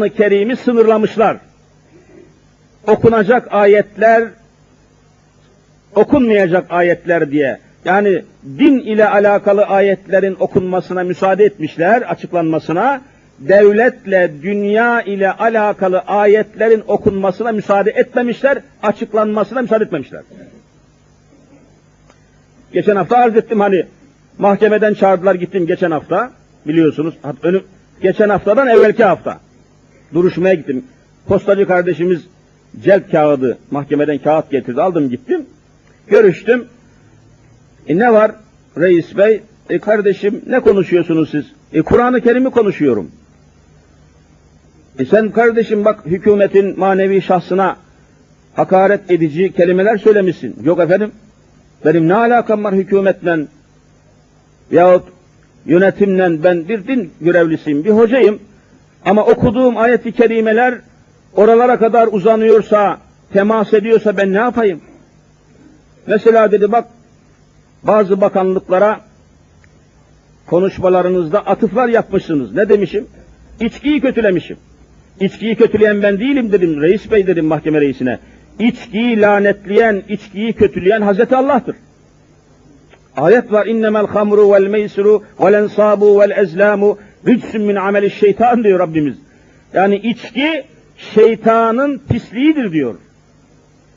Kur'an-ı Kerim'i sınırlamışlar. Okunacak ayetler, okunmayacak ayetler diye. Yani din ile alakalı ayetlerin okunmasına müsaade etmişler, açıklanmasına. Devletle, dünya ile alakalı ayetlerin okunmasına müsaade etmemişler, açıklanmasına müsaade etmemişler. Geçen hafta arz ettim hani mahkemeden çağırdılar gittim geçen hafta biliyorsunuz. Önüm, geçen haftadan evvelki hafta duruşmaya gittim. Postacı kardeşimiz celp kağıdı mahkemeden kağıt getirdi aldım gittim. Görüştüm. E ne var reis bey? E kardeşim ne konuşuyorsunuz siz? E Kur'an-ı Kerim'i konuşuyorum. E sen kardeşim bak hükümetin manevi şahsına hakaret edici kelimeler söylemişsin. Yok efendim. Benim ne alakam var hükümetle yahut yönetimle ben bir din görevlisiyim, bir hocayım. Ama okuduğum ayet-i kerimeler oralara kadar uzanıyorsa, temas ediyorsa ben ne yapayım? Mesela dedi bak bazı bakanlıklara konuşmalarınızda atıflar yapmışsınız. Ne demişim? İçkiyi kötülemişim. İçkiyi kötüleyen ben değilim dedim. Reis bey dedim mahkeme reisine. İçkiyi lanetleyen, içkiyi kötüleyen Hazreti Allah'tır. Ayet var. İnnemel hamru vel meysru vel ensabu vel ezlamu rücsün min ameli şeytan diyor Rabbimiz. Yani içki şeytanın pisliğidir diyor.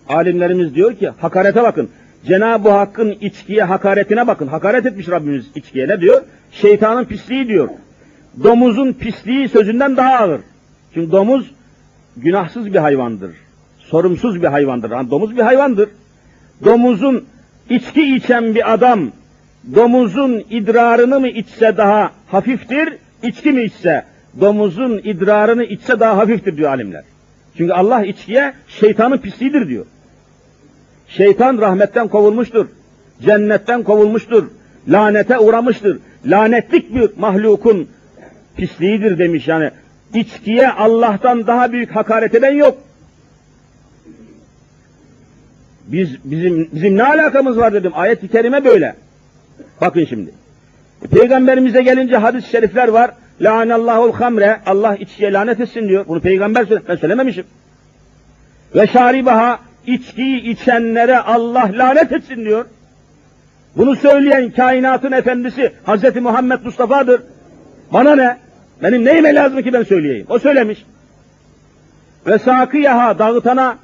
Alimlerimiz diyor ki hakarete bakın. Cenab-ı Hakk'ın içkiye hakaretine bakın. Hakaret etmiş Rabbimiz içkiye ne diyor? Şeytanın pisliği diyor. Domuzun pisliği sözünden daha ağır. Çünkü domuz günahsız bir hayvandır. Sorumsuz bir hayvandır. Yani domuz bir hayvandır. Domuzun içki içen bir adam domuzun idrarını mı içse daha hafiftir, içki mi içse domuzun idrarını içse daha hafiftir diyor alimler. Çünkü Allah içkiye şeytanın pisliğidir diyor. Şeytan rahmetten kovulmuştur. Cennetten kovulmuştur. Lanete uğramıştır. Lanetlik bir mahlukun pisliğidir demiş yani. İçkiye Allah'tan daha büyük hakaret eden yok. Biz bizim bizim ne alakamız var dedim. Ayet-i kerime böyle. Bakın şimdi. Peygamberimize gelince hadis-i şerifler var. La'anallahul hamre. Allah içkiye lanet etsin diyor. Bunu peygamber söyle. Ben söylememişim. Ve şaribaha içkiyi içenlere Allah lanet etsin diyor. Bunu söyleyen kainatın efendisi Hazreti Muhammed Mustafa'dır. Bana ne? Benim neyime lazım ki ben söyleyeyim? O söylemiş. Ve sakiyaha dağıtana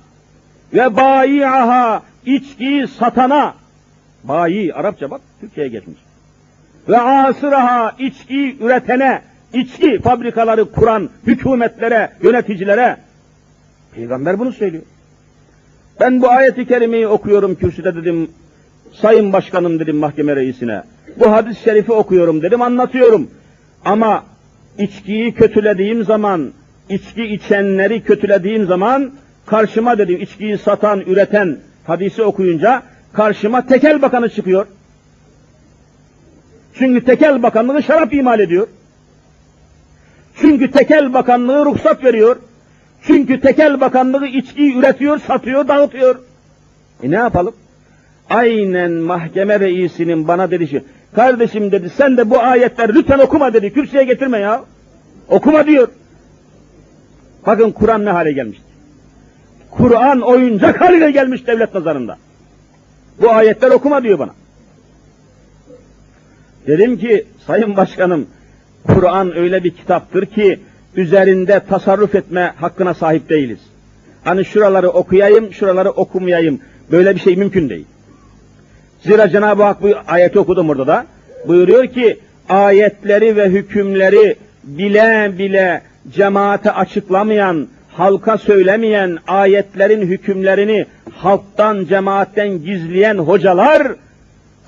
ve bayiaha içkiyi satana bayi Arapça bak Türkiye'ye geçmiş. Ve asıraha içkiyi üretene içki fabrikaları kuran hükümetlere, yöneticilere Peygamber bunu söylüyor. Ben bu ayeti kerimeyi okuyorum kürsüde dedim. Sayın başkanım dedim mahkeme reisine. Bu hadis-i şerifi okuyorum dedim anlatıyorum. Ama içkiyi kötülediğim zaman, içki içenleri kötülediğim zaman karşıma dedim içkiyi satan, üreten hadisi okuyunca karşıma tekel bakanı çıkıyor. Çünkü tekel bakanlığı şarap imal ediyor. Çünkü tekel bakanlığı ruhsat veriyor. Çünkü tekel bakanlığı içkiyi üretiyor, satıyor, dağıtıyor. E ne yapalım? Aynen mahkeme reisinin bana dedi ki, kardeşim dedi sen de bu ayetler lütfen okuma dedi, kürsüye getirme ya. Okuma diyor. Bakın Kur'an ne hale gelmiştir. Kur'an oyuncak haline gelmiş devlet nazarında. Bu ayetler okuma diyor bana. Dedim ki sayın başkanım Kur'an öyle bir kitaptır ki üzerinde tasarruf etme hakkına sahip değiliz. Hani şuraları okuyayım, şuraları okumayayım. Böyle bir şey mümkün değil. Zira Cenab-ı Hak bu ayeti okudum orada da. Buyuruyor ki ayetleri ve hükümleri bile bile cemaate açıklamayan, halka söylemeyen ayetlerin hükümlerini halktan, cemaatten gizleyen hocalar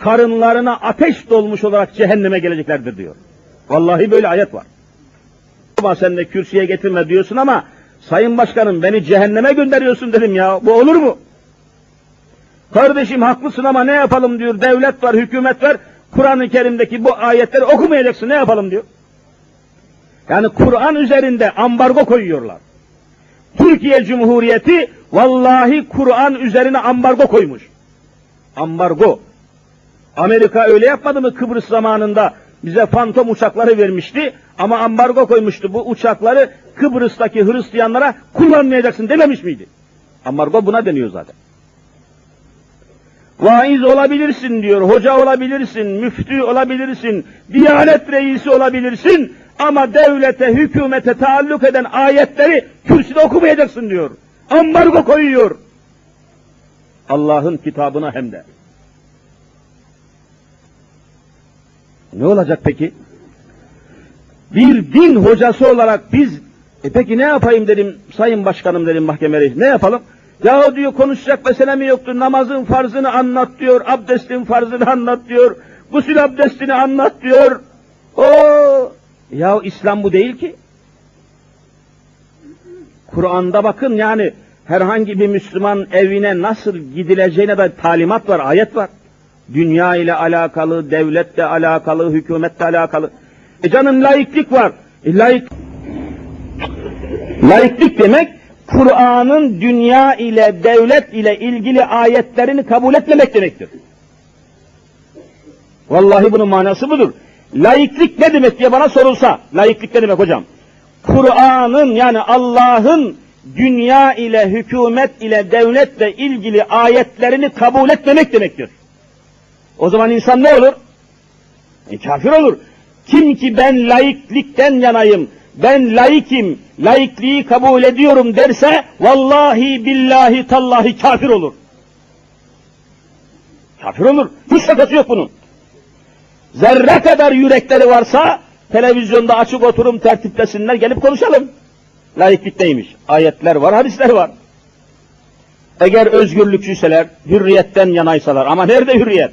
karınlarına ateş dolmuş olarak cehenneme geleceklerdir diyor. Vallahi böyle ayet var. Ama sen de kürsüye getirme diyorsun ama sayın başkanım beni cehenneme gönderiyorsun dedim ya. Bu olur mu? Kardeşim haklısın ama ne yapalım diyor. Devlet var, hükümet var. Kur'an-ı Kerim'deki bu ayetleri okumayacaksın ne yapalım diyor. Yani Kur'an üzerinde ambargo koyuyorlar. Türkiye Cumhuriyeti vallahi Kur'an üzerine ambargo koymuş. Ambargo. Amerika öyle yapmadı mı Kıbrıs zamanında bize fantom uçakları vermişti ama ambargo koymuştu. Bu uçakları Kıbrıs'taki Hristiyanlara kullanmayacaksın dememiş miydi? Ambargo buna deniyor zaten. Vaiz olabilirsin diyor, hoca olabilirsin, müftü olabilirsin, diyanet reisi olabilirsin ama devlete, hükümete taalluk eden ayetleri kürsüde okumayacaksın diyor. Ambargo koyuyor. Allah'ın kitabına hem de. Ne olacak peki? Bir din hocası olarak biz, e peki ne yapayım dedim, sayın başkanım dedim mahkeme reisi, ne yapalım? Ya diyor konuşacak mesele mi yoktur, namazın farzını anlat diyor, abdestin farzını anlat diyor, gusül abdestini anlat diyor. O ya İslam bu değil ki. Kur'an'da bakın yani herhangi bir Müslüman evine nasıl gidileceğine de talimat var, ayet var. Dünya ile alakalı, devletle alakalı, hükümetle alakalı. E canım laiklik var. E laik... Laiklik demek, Kur'an'ın dünya ile, devlet ile ilgili ayetlerini kabul etmemek demektir. Vallahi bunun manası budur. Laiklik ne demek diye bana sorulsa, laiklik ne demek hocam? Kur'an'ın yani Allah'ın dünya ile, hükümet ile, devletle ilgili ayetlerini kabul etmemek demektir. O zaman insan ne olur? E, kafir olur. Kim ki ben laiklikten yanayım, ben laikim, laikliği kabul ediyorum derse, vallahi billahi tallahi kafir olur. Kafir olur. Hiç şakası yok bunun. Zerre kadar yürekleri varsa, televizyonda açık oturum tertiplesinler, gelip konuşalım. Laiklik neymiş? Ayetler var, hadisler var. Eğer özgürlükçüseler, hürriyetten yanaysalar, ama nerede hürriyet?